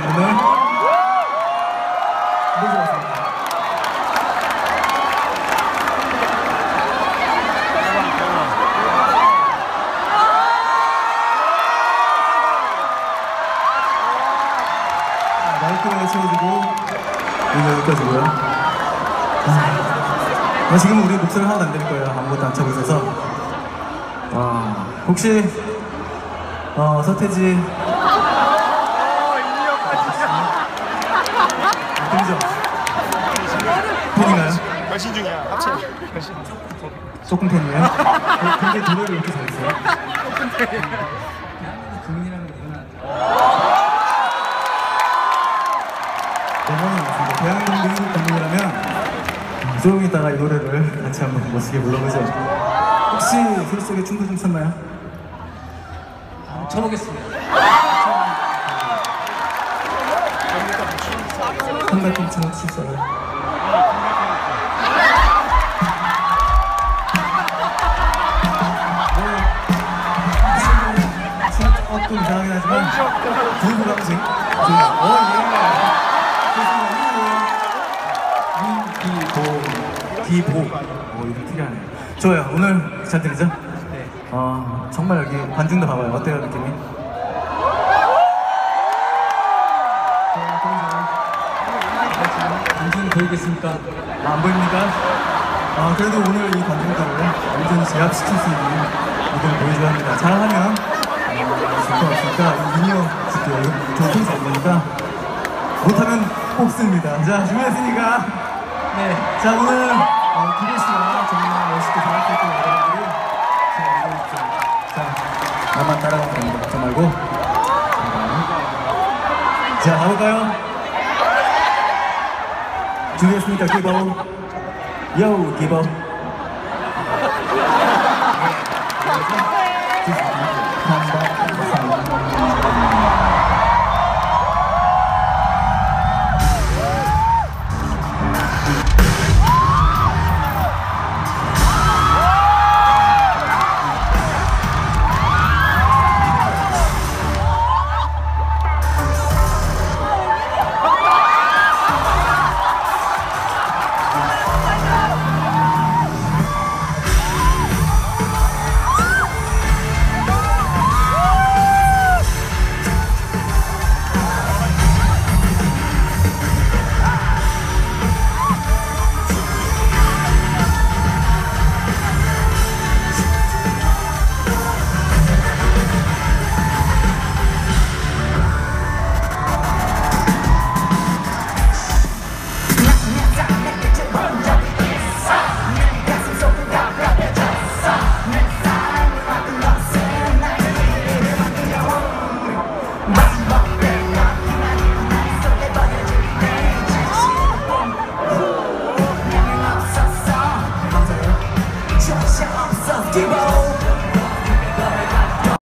한 분을 모셔봤습니다. 자, 마이크를 채워주고 이거 여기까지고요. 아, 지금 우리 목소리 하나도 안 들릴 거예요. 아무것도 안 차고 있어서. 와, 혹시 어, 서태지 들리죠? 팬인가요? 결신 중이야. 합체. 결신. 조금 팬이에요? 어, 근데 노래를 이렇게 잘했어요? 국민이라는 이유는 영원히 맞습니다. 대한민국 한국 국민이라면 조금 있다가 이 노래를 같이 한번 멋지게 불러보죠. 혹시 소리 속에 춤도 좀 췄나요? 쳐보겠습니다. 춤을 추셨어요? 조금 이상하긴 하지만 좋은 소감식 어, 예. 좋습니다. 디보 어, 이름 특이하네요. 좋아요. 오늘 잘 들리죠? 네. 어, 정말 여기 관중도 봐봐요. 어때요, 느낌이? 보이겠습니까? 아, 안 보입니까? 아, 그래도 오늘 이 관중들을 완전히 제압시킬 수 있는 무대를 보여줘야 합니다. 잘하면 어, 좋을 것 같으니까 이 미니어 진짜 좋은 콘서 없으니까 못하면 뽑습니다. 자, 준비했으니까 네. 자, 오늘 어, 기대 씨가 정말 멋있게 잘했던 여러분들이 자, 이거 있죠. 자, 나만 따라가면 됩니다. 걱정 말고 자, 가볼까요? 준비했습니까? 기버 요 기버 see